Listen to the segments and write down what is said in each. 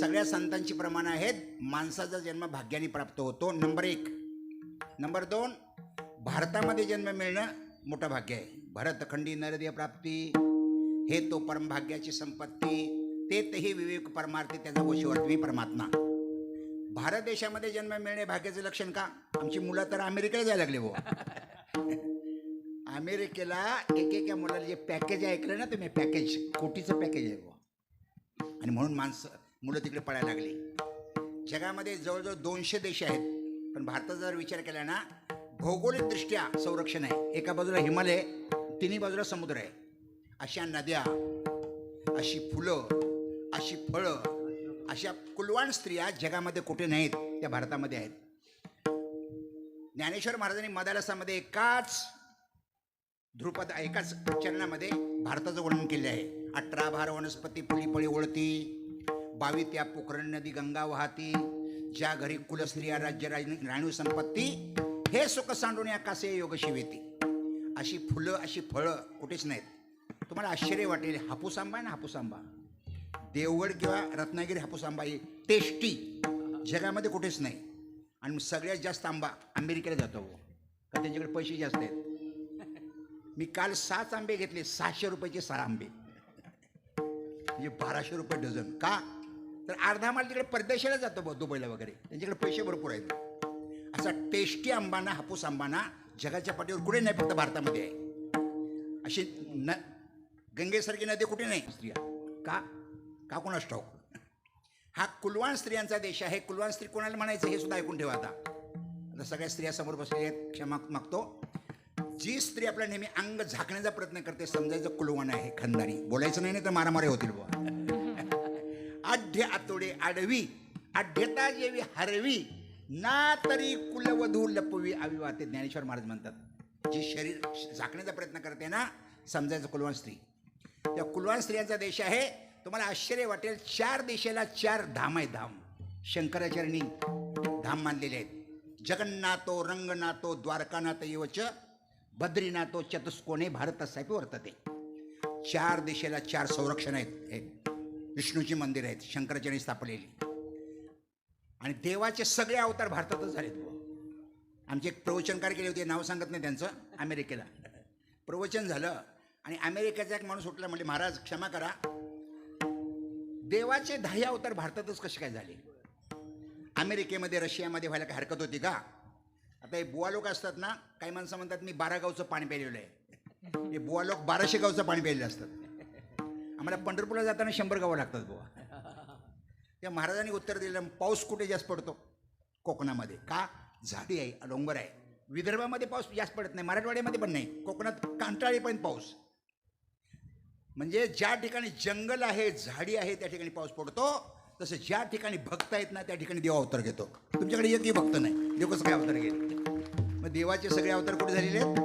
सगळ्या संतांची प्रमाण आहेत. माणसाचा जन्म भाग्याने प्राप्त होतो. नंबर एक. नंबर दोन भारतामध्ये जन्म मिळणं मोठं भाग्य आहे. भरतखंडी नरदेय प्राप्ती हे तो परमभाग्याची संपत्ती. ते तेही विवेक परमार्थी त्याचा वशिवर्तवी परमात्मा. भारत देशामध्ये जन्म मिळणे भाग्याचं लक्षण का? आमची मुलं तर अमेरिकेला जायला लागले बुवा. अमेरिकेला एक एक या मुलाला जे पॅकेज ऐकलं ना तुम्ही? पॅकेज कोटीचं पॅकेज आहे बुवा. आणि म्हणून माणसं मुलं तिकडे पळायला लागली. जगामध्ये जवळजवळ दोनशे देश आहेत. पण भारताचा जर विचार केला ना भौगोलिकदृष्ट्या संरक्षण आहे. एका बाजूला हिमालय तिन्ही बाजूला समुद्र आहे. अशा नद्या अशी फुलं अशी फळं अशा कुलवान स्त्रिया जगामध्ये कुठे नाहीत त्या भारतामध्ये आहेत. ज्ञानेश्वर महाराजांनी मदालसामध्ये एकाच ध्रुपद एकाच चरणामध्ये भारताचं वर्णन केले आहे. अठरा भार वनस्पती फुली फळी ओळती बावी त्या पोखरण नदी गंगा वाहती ज्या घरी कुलस्त्रिया राज्य राज- राणीव संपत्ती हे सुख सांडून आकाशे योग शिवेती अशी फुलं अशी फळं कुठेच नाहीत. तुम्हाला आश्चर्य वाटेल हापूस आंबा ना हापूस आंबा देवगड किंवा रत्नागिरी हापूस आंबा ही टेस्टी जगामध्ये कुठेच नाही. आणि सगळ्यात जास्त आंबा अमेरिकेला जातो हो. का त्यांच्याकडे पैसे जास्त आहेत. मी काल सात आंबे घेतले सहाशे रुपयाचे सहा आंबे. म्हणजे बाराशे रुपये डझन. का? तर अर्धा माल तिकडे परदेशाला जातो बघ दुबईला वगैरे. त्यांच्याकडे पैसे भरपूर आहेत. असा टेस्टी आंबाना हापूस आंबाना जगाच्या पाठीवर कुठे नाही फक्त भारतामध्ये आहे. अशी न गंगेसारखी नदी कुठे नाही स्त्रिया. का? का कोणास ठाऊक? हा कुलवान स्त्रियांचा देश आहे. कुलवान स्त्री कोणाला म्हणायचं हे सुद्धा ऐकून ठेवा आता. आता सगळ्या स्त्रिया समोर बसलेल्या आहेत क्षमा मागतो. जी स्त्री आपल्या नेहमी अंग झाकण्याचा प्रयत्न करते समजायचं कुलवान आहे खंदारी. बोलायचं नाही नाही तर मारामारी होतील बुवा. आढ्य आतोडे आडवी आढ्यता जेवी हरवी ना तरी कुलवधू लपवी अविवाते ज्ञानेश्वर महाराज म्हणतात. जी शरीर झाकण्याचा प्रयत्न करते ना समजायचं कुलवान स्त्री. त्या कुलवान स्त्रियांचा देश आहे तुम्हाला आश्चर्य वाटेल चार देशाला चार धाम आहे धाम. शंकराचार्यांनी धाम मानलेले आहेत. जगन्नाथो रंगनाथो द्वारकानाथ येवच बद्रीनाथो चतुष्कोणे भारतासाठी वर्तते. चार दिशेला चार संरक्षण आहेत. हे विष्णूची मंदिर आहेत शंकराचार्य स्थापलेली. आणि देवाचे सगळे अवतार भारतातच झालेत आमचे एक प्रवचनकार केले होते नाव सांगत नाही त्यांचं अमेरिकेला. प्रवचन झालं आणि अमेरिकेचा एक माणूस उठला म्हणजे महाराज क्षमा करा. देवाचे दहा अवतार भारतातच कसे काय झाले? अमेरिकेमध्ये रशियामध्ये व्हायला काय हरकत होती का? आता हे बुवा लोक असतात ना काही माणसं म्हणतात मी बारा गावचं पाणी प्यायलेलं आहे. हे बुवा लोक बाराशे गावचं पाणी प्यायलेलं असतात. आम्हाला पंढरपूरला जाताना शंभर गावं लागतात बुवा. त्या महाराजांनी उत्तर दिलं पाऊस कुठे जास्त पडतो? कोकणामध्ये. का? झाडी आहे डोंगर आहे. विदर्भामध्ये पाऊस जास्त पडत नाही मराठवाड्यामध्ये पण नाही. कोकणात कांटाळीपर्यंत पाऊस. म्हणजे ज्या ठिकाणी जंगल आहे झाडी आहे त्या ठिकाणी पाऊस पडतो. तसं ज्या ठिकाणी भक्त आहेत ना त्या ठिकाणी देव अवतार घेतो. तुमच्याकडे एकही भक्त नाही. देव कसं काय अवतार घेत मग देवाचे सगळे अवतार कुठे झालेले आहेत?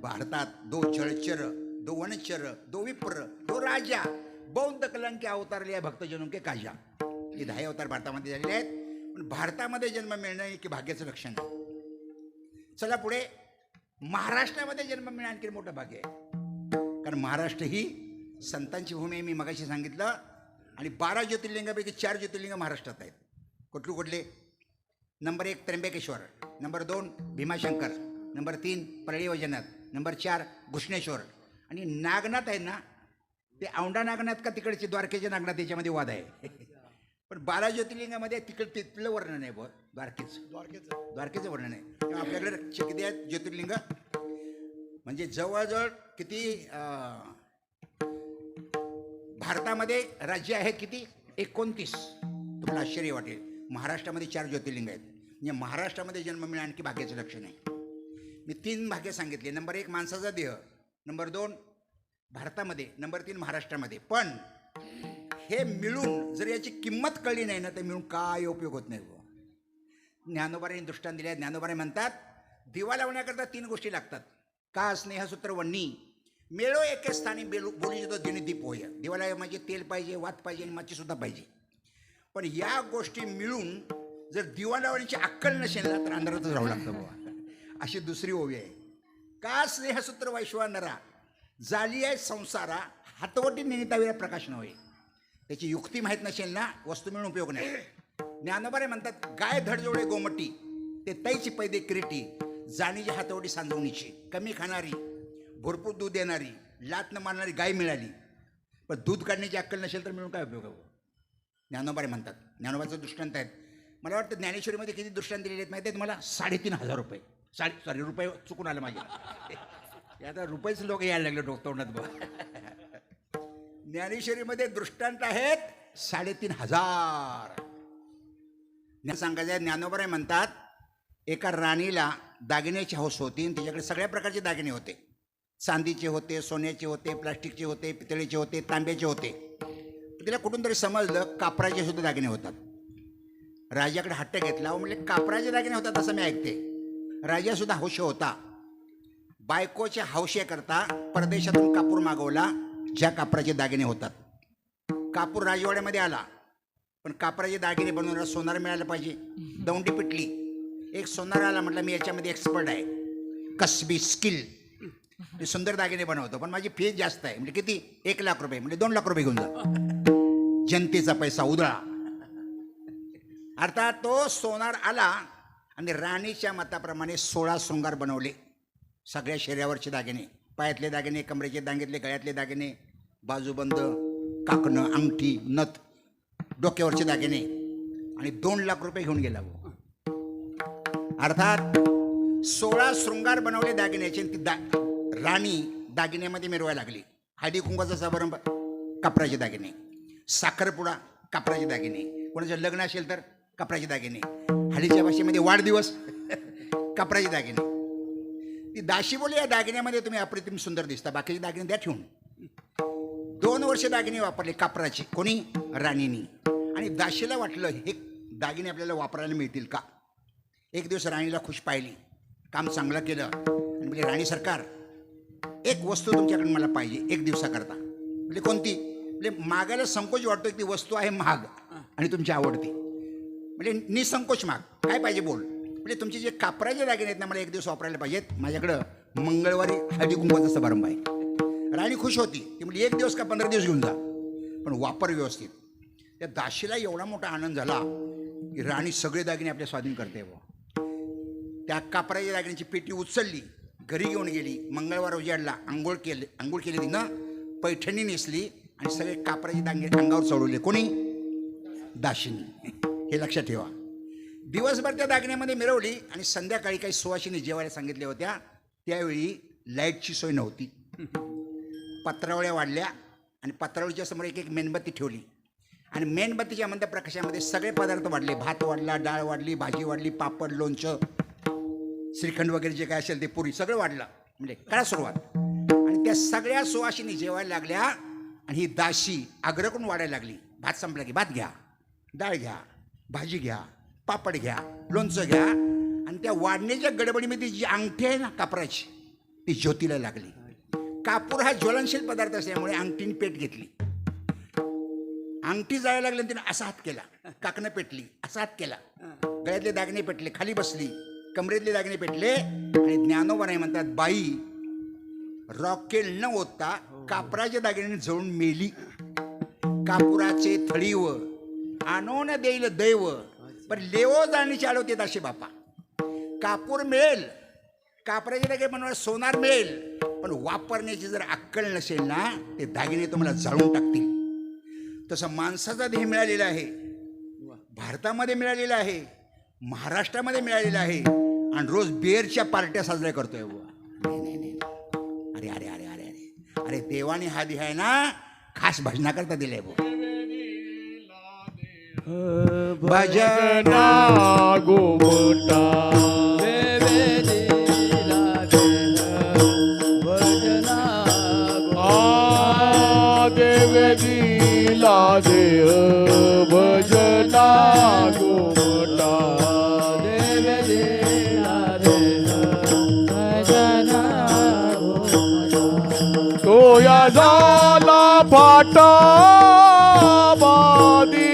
भारतात. दो चळचर दो वनचर दो विप्र दो राजा. बौद्ध कलंके अवतारले आहे भक्तजनों के काजा. हे दहा अवतार भारतामध्ये झालेले आहेत. पण भारतामध्ये जन्म मिळणं हे की भाग्याचं लक्षण आहे चला पुढे. महाराष्ट्रामध्ये जन्म मिळणं आणखी मोठं भाग्य आहे. कारण महाराष्ट्र ही संतांची भूमी आहे मी मगाशी सांगितलं. आणि बारा ज्योतिर्लिंगापैकी चार ज्योतिर्लिंग महाराष्ट्रात आहेत. कुठले कुठले? नंबर एक त्र्यंबकेश्वर नंबर दोन भीमाशंकर नंबर तीन परळी वैजनाथ नंबर चार घुष्णेश्वर आणि नागनाथ आहे ना ते औंढा नागनाथ का तिकडचे द्वारकेचे नागनाथ याच्यामध्ये वाद आहे. पण बारा ज्योतिर्लिंगामध्ये तिकड तिथलं वर्णन आहे बुवा द्वारकेचं. द्वारकेचं. द्वारकेचं वर्णन आहे. तेव्हा आपल्याकडे किती आहेत ज्योतिर्लिंग. म्हणजे जवळजवळ किती भारतामध्ये राज्य आहेत किती? एकोणतीस. तुम्हाला आश्चर्य वाटेल. महाराष्ट्रामध्ये चार ज्योतिर्लिंग आहेत. म्हणजे महाराष्ट्रामध्ये जन्म मिळणं आणखी भाग्याचं लक्षण आहे. मी तीन भाग्य सांगितले. नंबर एक माणसाचा देह. नंबर दोन भारतामध्ये नंबर तीन महाराष्ट्रामध्ये. पण हे मिळून जर याची किंमत कळली नाही ना तर मिळून काय उपयोग होत नाही बुवा. ज्ञानोबारांनी दृष्टांत दिल्या ज्ञानोबारे म्हणतात दिवा लावण्याकरता तीन गोष्टी लागतात. का स्नेहसूत्र वन्नी? मेळो एके स्थानी बेलू बोलू येतो दिनी दीप होय. दिवाला म्हणजे तेल पाहिजे वात पाहिजे आणि मच्छी पाहिजे. पण या गोष्टी मिळून जर दिवा लावण्याची अक्कल नसेल ना तर अंधारातच राहू लागतं बाबा अशी दुसरी ओवी आहे. का स्नेहसूत्र वैश्वानरा? झाली आहे संसारा हातवटी निमित्ताविरा प्रकाश नव्हे. त्याची युक्ती माहीत नसेल ना वस्तू मिळून उपयोग नाही. ज्ञानोबारे म्हणतात गाय धडजोडे गोमटी ते तैची पैदे क्रिटी जाणीची हातवटी सांजवणीची कमी खाणारी भरपूर दूध देणारी लात न मारणारी गाय मिळाली. पण दूध काढण्याची अक्कल नसेल तर मिळून काय उपयोग आहे? ज्ञानोबारे म्हणतात ज्ञानोबाचं दृष्टांत आहेत. मला वाटतं ज्ञानेश्वरीमध्ये किती दृष्टांत दिलेले आहेत माहिती आहेत मला साडेतीन हजार रुपये. साडे सॉरी रुपये चुकून आलं माझ्या आता रुपयेच लोक यायला लागले डोकतोंडात बघ. ज्ञानेश्वरीमध्ये दृष्टांत आहेत साडेतीन हजार. ज्ञान सांगायचं आहे ज्ञानोबराय म्हणतात एका राणीला दागिन्याची हौस होती आणि तिच्याकडे सगळ्या प्रकारचे दागिने होते. चांदीचे होते सोन्याचे होते प्लास्टिकचे होते पितळेचे होते तांब्याचे होते. तिला कुठून तरी समजलं कापराचे सुद्धा दागिने होतात. राजाकडे हट्ट घेतला म्हणजे कापराचे दागिने होतात असं मी ऐकते. राजासुद्धा हौश होता. बायकोच्या हौशेकरता परदेशातून कापूर मागवला ज्या कापराचे दागिने होतात. कापूर राजवाड्यामध्ये आला पण कापराचे दागिने बनवणारा सोनार मिळालं पाहिजे दौंडी पिटली. एक सोनार आला म्हटलं मी याच्यामध्ये एक्सपर्ट आहे. कसबी स्किल मी सुंदर दागिने बनवतो पण माझी फीज जास्त आहे. म्हणजे किती? एक लाख रुपये म्हणजे दोन लाख रुपये घेऊन जा. जनतेचा पैसा उधळा. अर्थात तो सोनार आला आणि राणीच्या मताप्रमाणे सोळा शृंगार बनवले. सगळ्या शरीरावरचे दागिने. पायातले दागिने कमरेचे दागितले गळ्यातले दागिने बाजूबंद काकणं अंगठी नथ डोक्यावरचे दागिने. आणि दोन लाख रुपये घेऊन गेला भाऊ अर्थात सोळा शृंगार बनवले दागिन्याचे ती दा राणी दागिन्यामध्ये मिरवायला लागली. हळदी कुंकाचा समारंभ कापराचे दागिने. साखरपुडा कापराचे दागिने. कोणाचं लग्न असेल तर कापराचे दागिने. हल्लीच्या भाषेमध्ये वाढदिवस. कापराचे दागिने. ती दाशी बोली या दागिन्यामध्ये तुम्ही अप्रतिम सुंदर दिसता. बाकीचे दागिने द्या ठेवून. दोन वर्ष दागिने वापरले कापराचे कोणी? राणीनी. आणि दाशीला वाटलं हे दागिने आपल्याला वापरायला मिळतील का? एक दिवस राणीला खुश पाहिली. काम चांगलं केलं. आणि म्हणजे राणी सरकार एक वस्तू तुमच्याकडून मला पाहिजे एक दिवसाकरता. म्हणजे कोणती? म्हणजे मागायला संकोच वाटतो की ती वस्तू आहे महाग आणि तुमची आवडती. म्हणजे निसंकोच माग. काय पाहिजे बोल. म्हणजे तुमचे जे कापराचे दागिने आहेत ना मला एक दिवस वापरायला पाहिजेत. माझ्याकडं मंगळवारी हळदी कुंकवाचा समारंभ आहे. राणी खुश होती. ती म्हणजे एक दिवस का पंधरा दिवस घेऊन जा. पण वापर व्यवस्थित. त्या दाशीला एवढा मोठा आनंद झाला की राणी सगळे दागिने आपल्या स्वाधीन करते बुवा. त्या कापराच्या दागिन्याची पेटी उचलली घरी घेऊन गेली मंगळवार उजाडला आंघोळ केले आंघोळ केली तिनं पैठणी नेसली आणि सगळे कापराचे दागिने अंगावर चढवले. कोणी? दाशिनी. हे लक्षात ठेवा. दिवसभर त्या दागिन्यामध्ये मिरवली आणि संध्याकाळी काही सुवासिनी जेवायला सांगितल्या होत्या त्यावेळी लाईटची सोय नव्हती. पत्रावळ्या वाढल्या आणि पत्रावळीच्या समोर एक एक मेणबत्ती ठेवली. आणि मेणबत्तीच्या मंद प्रकाशामध्ये सगळे पदार्थ वाढले. भात वाढला डाळ वाढली भाजी वाढली पापड लोणचं श्रीखंड वगैरे जे काय असेल ते पुरी सगळं वाढलं. म्हणजे करा सुरुवात. आणि त्या सगळ्या सुवासिनी जेवायला लागल्या आणि ही दाशी आग्रकून वाढायला लागली. भात संपला की भात घ्या डाळ घ्या. भाजी घ्या पापड घ्या लोणचं घ्या आणि त्या वाढण्याच्या गडबडीमध्ये जी अंगठी आहे ना कापराची ती ज्योतीला लागली. कापूर हा ज्वलनशील पदार्थ असल्यामुळे अंगठीने पेट घेतली. अंगठी जायला लागली तिने असा हात केला. काकणं पेटली असा हात केला. गळ्यातले दागिने पेटले खाली बसली. कमरेतले दागिने पेटले आणि ज्ञानोबा नाही म्हणतात बाई रॉकेल न ओतता कापराच्या दागिन्याने जळून मेली. कापुराचे थळीव आणून देईल दैव. पण लेवो जाणी चालवते असे बापा. कापूर मिळेल. कापराचे दागिने म्हणून सोनार मिळेल. पण वापरण्याची जर अक्कल नसेल ना ते दागिने तुम्हाला जाळून टाकतील. तसं माणसाचा देह मिळालेला आहे. भारतामध्ये मिळालेला आहे. महाराष्ट्रामध्ये मिळालेला आहे. आणि रोज बेरच्या पार्ट्या साजऱ्या करतोय बुवा. नाही नाही. अरे अरे अरे अरे अरे. अरे देवाने हा देह आहे ना खास भजनाकरता दिलाय बुवा. भजन गोमटा देव दिला देह हो, भजना गोमटा भजना तोया झाला फाटा बादी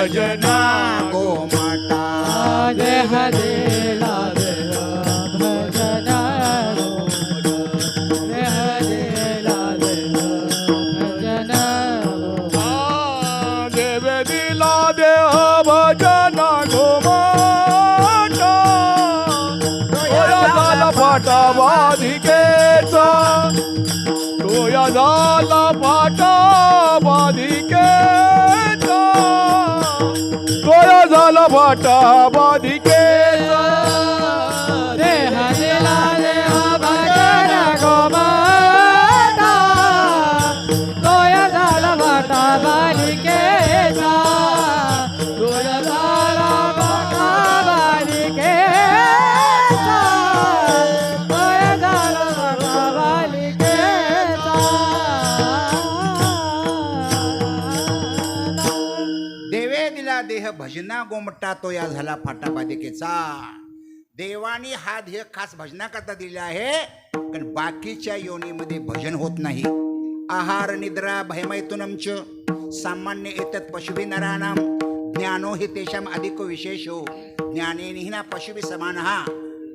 भजना गोमाता देह दिला देह भजना तोया झाला दिला देह भजना गोमटा तो या झाला फाटा बाधिकेचा देवानी हा ध्येय खास भजनाकरता दिला आहे कारण बाकीच्या योनीमध्ये भजन होत नाही. आहार निद्रा भयमैथुनमच. सामान्य एतत् पशुभी नराणाम ज्ञानो हि तेषाम अधिक विशेषो. ज्ञानेनी ना पशुभी समान. हा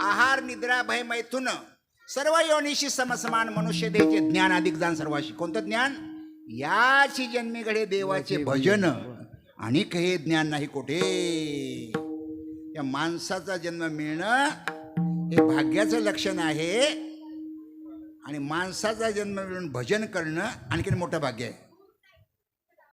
आहार निद्रा भय मैथुन सर्व योनीशी समसमान मनुष्य देचे ज्ञान अधिक जाण सर्वाशी. कोणतं ज्ञान? याची जन्मी घडे देवाचे भजन. आणि काही ज्ञान नाही कोठे. या माणसाचा जन्म मिळणं हे भाग्याचं लक्षण आहे. आणि माणसाचा जन्म मिळून भजन करणं आणखीन मोठं भाग्य आहे.